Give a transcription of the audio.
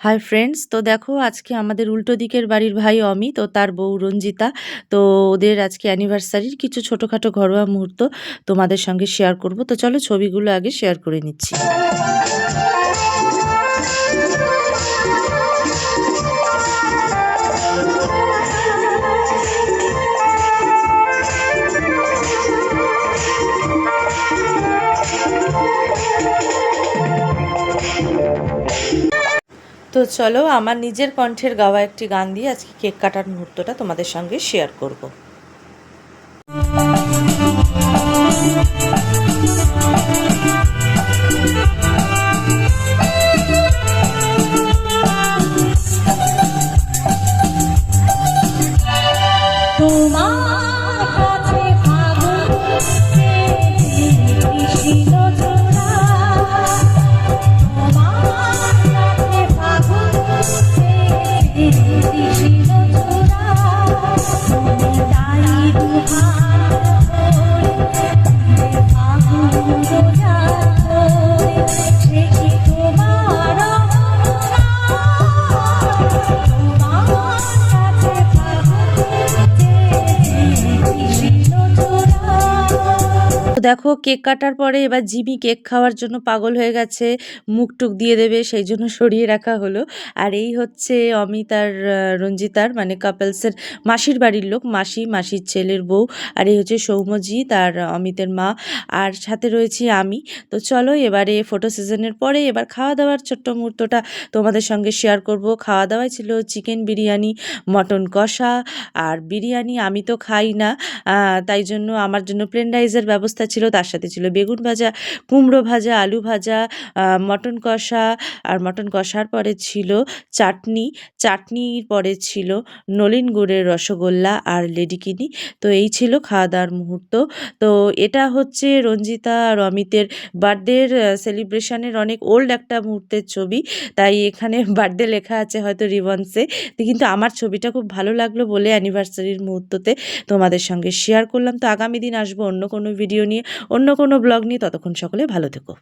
Hi friends তো দেখো আজকে আমাদের উল্টো দিকের বাড়ির ভাই অমিত ও তার বউ রঞ্জিতা। তো ওদের আজকে অ্যানিভার্সারির কিছু ছোটোখাটো ঘরোয়া মুহূর্ত তোমাদের সঙ্গে শেয়ার করব। তো চলো ছবিগুলো আগে শেয়ার করে নিচ্ছি। তো চলো আমার নিজের কণ্ঠের গাওয়া একটি গান দিয়ে আজকে কেক কাটার মুহূর্তটা তোমাদের সঙ্গে শেয়ার করব। তোমার দেখো কেক কাটার পরে এবার জিমি কেক খাওয়ার জন্য পাগল হয়ে গেছে, মুখ টুক দিয়ে দেবে, সেই জন্য সরিয়ে রাখা হলো। আর এই হচ্ছে অমিত আর রঞ্জিতার মানে কাপলসের মাসির বাড়ির লোক, মাসি, মাসির ছেলের বউ, আর এই হচ্ছে সৌম্যজিৎ আর অমিতের মা। আর সাথে রয়েছি আমি। তো চলো এবারে ফটো সিজনের পরে এবার খাওয়া দাওয়ার ছোট্ট মুহূর্তটা তোমাদের সঙ্গে শেয়ার করব। খাওয়া দাওয়ায় ছিল চিকেন বিরিয়ানি মটন কষা, আর বিরিয়ানি আমি তো খাই না তাই জন্য আমার জন্য প্লেন রাইসের ব্যবস্থা ছিল, তার সাথে ছিল বেগুন ভাজা, কুমড়ো ভাজা, আলু ভাজা মটন কষা, আর মটন কষার পরে ছিল চাটনি। চাটনির পরে ছিল নলিন গুড়ের রসগোল্লা আর লেডিকিনি তো এই ছিল খাওয়া দাওয়ার মুহূর্ত। তো এটা হচ্ছে রঞ্জিতা আর অমিতের বার্থডের সেলিব্রেশনের অনেক ওল্ড একটা মুহূর্তের ছবি। তাই এখানে বার্থডে লেখা আছে হয়তো রিবন্সে। কিন্তু আমার ছবিটা খুব ভালো লাগল বলে অ্যানিভার্সারির মুহূর্ততে তোমাদের সঙ্গে শেয়ার করলাম। তো আগামী দিন আসব অন্য কোনো ভিডিও নিয়ে। অন্য কোনো ব্লগ নিয়ে ততক্ষণ সকলে ভালো থেকো।